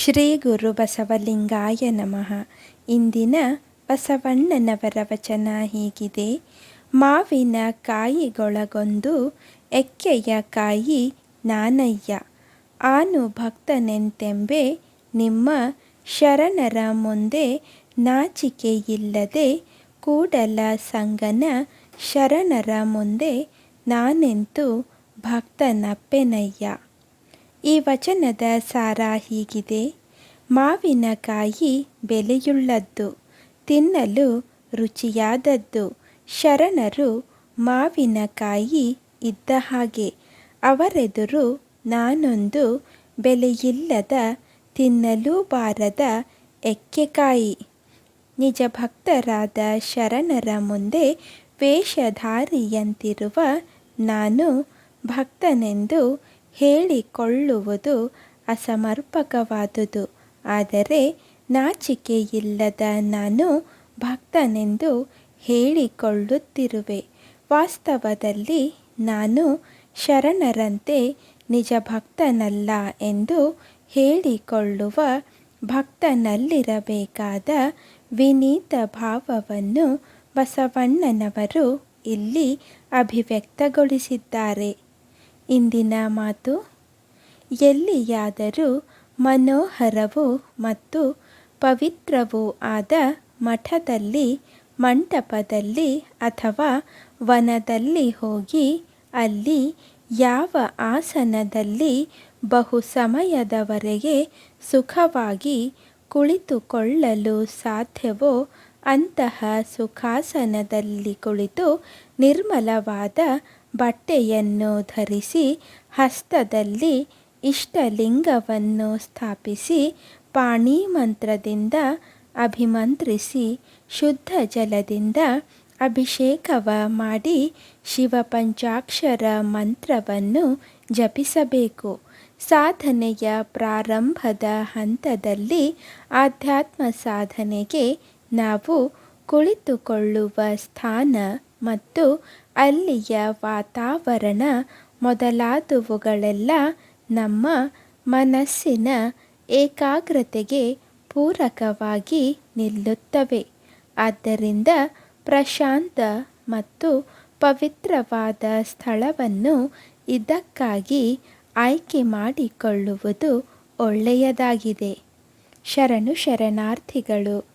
ಶ್ರೀ ಗುರು ಬಸವಲಿಂಗಾಯ ನಮಃ. ಇಂದಿನ ಬಸವಣ್ಣನವರ ವಚನ ಹೀಗಿದೆ. ಮಾವಿನ ಕಾಯಿಗೊಳಗೊಂದು ಎಕ್ಕೆಯ ಕಾಯಿ ನಾನಯ್ಯ. ಆನು ಭಕ್ತನೆಂತೆಂಬೆ ನಿಮ್ಮ ಶರಣರ ಮುಂದೆ ನಾಚಿಕೆಯಿಲ್ಲದೆ ಕೂಡಲ ಸಂಗನ ಶರಣರ ಮುಂದೆ ನಾನೆಂತು ಭಕ್ತನಪ್ಪೆನಯ್ಯ. ಈ ವಚನದ ಸಾರ ಹೀಗಿದೆ. ಮಾವಿನಕಾಯಿ ಬೆಲೆಯುಳ್ಳದ್ದು, ತಿನ್ನಲು ರುಚಿಯಾದದ್ದು, ಶರಣರು ಮಾವಿನಕಾಯಿ ಇದ್ದ ಹಾಗೆ, ಅವರೆದುರು ನಾನೊಂದು ಬೆಲೆಯಿಲ್ಲದ ತಿನ್ನಲೂ ಬಾರದ ಎಕ್ಕೆಕಾಯಿ ನಿಜ ಭಕ್ತರಾದ ಶರಣರ ಮುಂದೆ ವೇಷಧಾರಿಯಂತಿರುವ ನಾನು ಭಕ್ತನೆಂದು ಹೇಳಿಕೊಳ್ಳುವುದು ಅಸಮರ್ಪಕವಾದುದು. ಆದರೆ ನಾಚಿಕೆಯಿಲ್ಲದ ನಾನು ಭಕ್ತನೆಂದು ಹೇಳಿಕೊಳ್ಳುತ್ತಿರುವೆ. ವಾಸ್ತವದಲ್ಲಿ ನಾನು ಶರಣರಂತೆ ನಿಜ ಭಕ್ತನಲ್ಲ ಎಂದು ಹೇಳಿಕೊಳ್ಳುವ ಭಕ್ತನಲ್ಲಿರಬೇಕಾದ ವಿನೀತ ಭಾವವನ್ನು ಬಸವಣ್ಣನವರು ಇಲ್ಲಿ ಅಭಿವ್ಯಕ್ತಗೊಳಿಸಿದ್ದಾರೆ. ಇಂದಿನ ಮಾತು, ಎಲ್ಲಿಯಾದರೂ ಮನೋಹರವೂ ಮತ್ತು ಪವಿತ್ರವೂ ಆದ ಮಠದಲ್ಲಿ, ಮಂಟಪದಲ್ಲಿ ಅಥವಾ ವನದಲ್ಲಿ ಹೋಗಿ, ಅಲ್ಲಿ ಯಾವ ಆಸನದಲ್ಲಿ ಬಹು ಸಮಯದವರೆಗೆ ಸುಖವಾಗಿ ಕುಳಿತುಕೊಳ್ಳಲು ಸಾಧ್ಯವೋ ಅಂತಹ ಸುಖಾಸನದಲ್ಲಿ ಕುಳಿತು ನಿರ್ಮಲವಾದ ಬಟ್ಟೆಯನ್ನು ಧರಿಸಿ ಹಸ್ತದಲ್ಲಿ ಇಷ್ಟಲಿಂಗವನ್ನು ಸ್ಥಾಪಿಸಿ ಪಾಣಿ ಮಂತ್ರದಿಂದ ಅಭಿಮಂತ್ರಿಸಿ ಶುದ್ಧ ಜಲದಿಂದ ಅಭಿಷೇಕವ ಮಾಡಿ ಶಿವ ಪಂಚಾಕ್ಷರ ಮಂತ್ರವನ್ನು ಜಪಿಸಬೇಕು. ಸಾಧನೆಯ ಪ್ರಾರಂಭದ ಹಂತದಲ್ಲಿ ಆಧ್ಯಾತ್ಮ ಸಾಧನೆಗೆ ನಾವು ಕುಳಿತುಕೊಳ್ಳುವ ಸ್ಥಾನ ಮತ್ತು ಅಲ್ಲಿಯ ವಾತಾವರಣ ಮೊದಲಾದವುಗಳೆಲ್ಲ ನಮ್ಮ ಮನಸ್ಸಿನ ಏಕಾಗ್ರತೆಗೆ ಪೂರಕವಾಗಿ ನಿಲ್ಲುತ್ತವೆ. ಆದ್ದರಿಂದ ಪ್ರಶಾಂತ ಮತ್ತು ಪವಿತ್ರವಾದ ಸ್ಥಳವನ್ನು ಇದಕ್ಕಾಗಿ ಆಯ್ಕೆ ಮಾಡಿಕೊಳ್ಳುವುದು ಒಳ್ಳೆಯದಾಗಿದೆ. ಶರಣು ಶರಣಾರ್ಥಿಗಳು